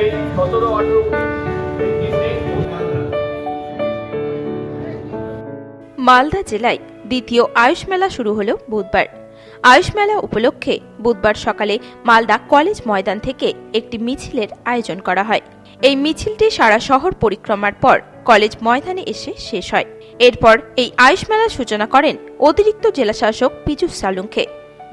এই সতেরো, আঠেরো মালদা জেলায় দ্বিতীয় আয়ুষ মেলা শুরু হলো বুধবার। আয়ুষ মেলা উপলক্ষে বুধবার সকালে মালদা কলেজ ময়দান থেকে একটি মিছিলের আয়োজন করা হয়। এই মিছিলটি সারা শহর পরিক্রমার পর কলেজ ময়দানে এসে শেষ হয়। এরপর এই আয়ুষ মেলার সূচনা করেন অতিরিক্ত জেলাশাসক পীযুষ সালুঙ্খে।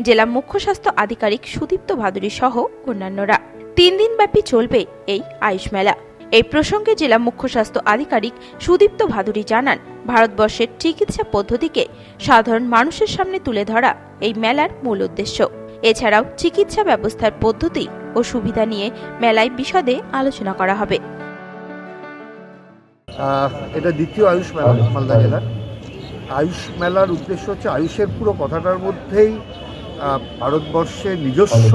জেলা মুখ্য স্বাস্থ্য আধিকারিক সুদীপ্ত ভাদুরী সহ অন্যান্যরা। তিন দিন ব্যাপী চলবে এই আয়ুষ মেলা। এই প্রসঙ্গে জেলা মুখ্য স্বাস্থ্য আধিকারিক সুদীপ্ত ভাদুরী জানান, ভারতবর্ষের চিকিৎসা পদ্ধতিকে সাধারণ মানুষের সামনে তুলে ধরা এই মেলার মূল উদ্দেশ্য। এছাড়াও চিকিৎসা ব্যবস্থার পদ্ধতি ও সুবিধা নিয়ে মেলায় বিশদে আলোচনা করা হবে। এটা দ্বিতীয় আয়ুষ মেলা, মালদা জেলার। আয়ুষ মেলার উদ্দেশ্য হচ্ছে আয়ুষের পুরো কথাটার মধ্যেই আহ, ভারতবর্ষের নিজস্ব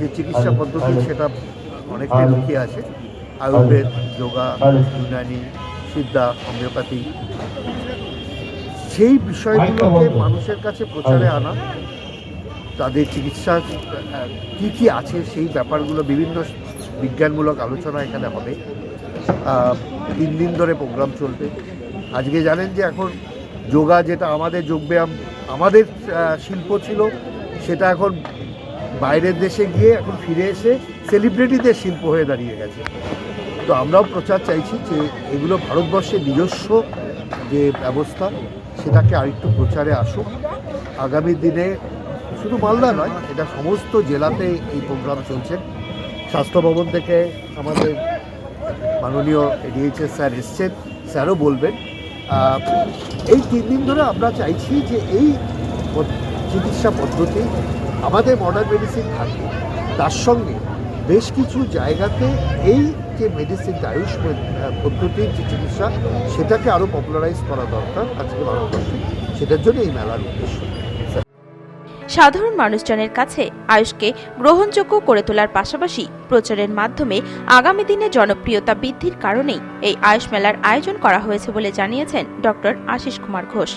যে চিকিৎসা পদ্ধতি সেটা অনেকটাই লুকিয়ে আছে। আয়ুর্বেদ যোগা ইউনানি সিদ্ধা হোমিওপ্যাথি। সেই বিষয়গুলোকে মানুষের কাছে প্রচারে আনা তাদের চিকিৎসা কী কী আছে সেই ব্যাপারগুলো বিভিন্ন বিজ্ঞানমূলক আলোচনা এখানে হবে। তিন দিন ধরে প্রোগ্রাম চলবে। আজকে জানেন যে এখন যোগা যেটা আমাদের যোগব্যায়াম আমাদের শিল্প ছিল সেটা এখন বাইরের দেশে গিয়ে এখন ফিরে এসে সেলিব্রিটিদের শিল্প হয়ে দাঁড়িয়ে গেছে। তো আমরাও প্রচার চাইছি যে এগুলো ভারতবর্ষের নিজস্ব যে ব্যবস্থা, সেটাকে আরেকটু প্রচারে আসুক। আগামী দিনে শুধু মালদা নয়, এটা সমস্ত জেলাতে এই প্রোগ্রাম চলছে। স্বাস্থ্য ভবন থেকে আমাদের মাননীয় এডিএইচএস স্যার এসছেন, স্যারও বলবেন। এই তিন দিন ধরে আমরা চাইছি যে এই চিকিৎসা পদ্ধতি, আমাদের মডার্ন মেডিসিন থাকে। তার সঙ্গে বেশ কিছু জায়গাতে এই যে মেডিসিন আয়ুষ পদ্ধতির যে চিকিৎসা, সেটাকে আরও পপুলারাইজ করা দরকার আজকে ভারতবর্ষে। সেটার জন্য এই মেলার উদ্দেশ্য। সাধারণ মানুষজনের কাছে আয়ুষকে গ্রহণযোগ্য করে তোলার পাশাপাশি প্রচারের মাধ্যমে আগামী দিনে জনপ্রিয়তা বৃদ্ধির কারণেই এই আয়ুষ মেলার আয়োজন করা হয়েছে বলে জানিয়েছেন ডক্টর আশিস কুমার ঘোষ।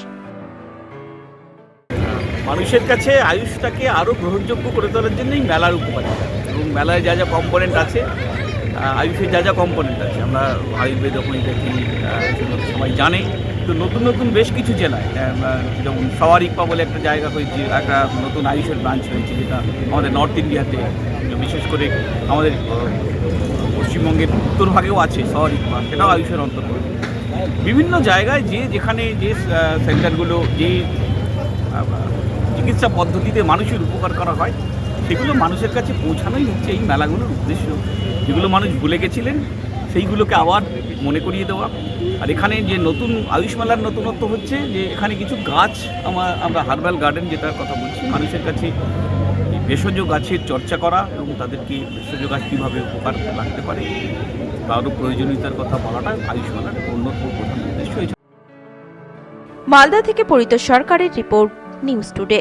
মানুষের কাছে আয়ুষটাকে আরও গ্রহণযোগ্য করে তোলার জন্যই মেলার উপকারিতা। এবং মেলায় যা যা কম্পোনেন্ট আছে আয়ুষের যা যা কম্পোনেন্ট আছে, আমরা আয়ুর্বেদ সেগুলো তো সবাই জানে। তো নতুন নতুন বেশ কিছু জেলায় যেমন সাওয়ারিকপা বলে একটা জায়গা হয়েছে, একটা নতুন আয়ুষের ব্রাঞ্চ হয়েছে, যেটা আমাদের নর্থ ইন্ডিয়াতে বিশেষ করে আমাদের পশ্চিমবঙ্গের উত্তর ভাগেও আছে সাওয়ারিকপা সেটাও আয়ুষের অন্তর্গত। বিভিন্ন জায়গায় যে যেখানে যে সেন্টারগুলো যে চিকিৎসা পদ্ধতিতে মানুষের উপকার করা হয়, সেগুলো মানুষের কাছে পৌঁছানোই হচ্ছে এই মেলাগুলোর উদ্দেশ্য। যেগুলো মানুষ ভুলে গেছিলেন, সেইগুলোকে আবার মনে করিয়ে দেওয়া। আর এখানে যে নতুন আয়ুষ মেলার নতুনত্ব হচ্ছে, যে এখানে কিছু গাছ আমার, আমরা হার্বাল গার্ডেন যেটার কথা বলছি, মানুষের কাছে ভেষজ গাছের চর্চা করা এবং তাদেরকে ভেষজ গাছ কীভাবে উপকার লাগতে পারে, তারও প্রয়োজনীয়তার কথা বলাটা আয়ুষ মেলার অন্যতম প্রধান উদ্দেশ্য। মালদা থেকে পরিত সরকারের রিপোর্ট। News today.